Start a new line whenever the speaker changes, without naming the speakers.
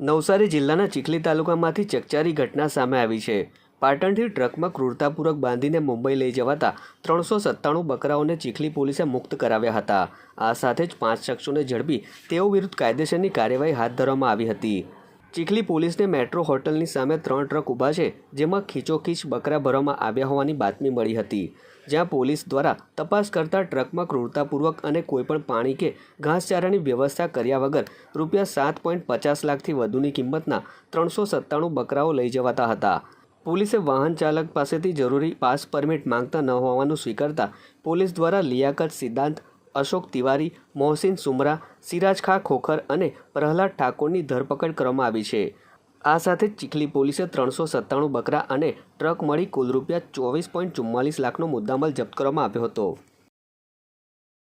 નવસારી જિલ્લાના ચીખલી તાલુકામાંથી ચકચારી ઘટના સામે આવી છે. પાટણથી ટ્રકમાં ક્રૂરતાપૂર્વક બાંધીને મુંબઈ લઈ જવાતા ત્રણસો સત્તાણું બકરાઓને ચીખલી પોલીસે મુક્ત કરાવ્યા હતા. આ સાથે જ પાંચ શખ્સોને ઝડપી તેઓ વિરુદ્ધ કાયદેસરની કાર્યવાહી હાથ ધરવામાં આવી હતી. ચીખલી પોલીસને મેટ્રો હોટલની સામે ત્રણ ટ્રક ઊભા છે, જેમાં ખીચોખીચ બકરા ભરવામાં આવ્યા હોવાની બાતમી મળી હતી. જ્યાં પોલીસ દ્વારા તપાસ કરતા ટ્રકમાં ક્રૂરતાપૂર્વક અને કોઈપણ પાણી કે ઘાસચારાની વ્યવસ્થા કર્યા વગર રૂપિયા સાત પોઈન્ટ પચાસ લાખથી વધુની કિંમતના ત્રણસો સત્તાણું બકરાઓ લઈ જવાતા હતા. પોલીસે વાહન ચાલક પાસેથી જરૂરી પાસ પરમિટ માંગતા ન હોવાનું સ્વીકારતા પોલીસ દ્વારા લિયાકત સિદ્ધાંત અશોક તિવારી, મોહસિન સુમરા, સિરાજ ખા ખોખર અને પ્રહલાદ ઠાકોરની ધરપકડ કરવામાં આવી છે. આ સાથે ચીખલી પોલીસે ત્રણસો સત્તાણું બકરા અને ટ્રક મળી કુલ રૂપિયા ચોવીસ પોઈન્ટ ચુમ્માલીસ લાખનો મુદ્દામાલ જપ્ત કરવામાં આવ્યો હતો.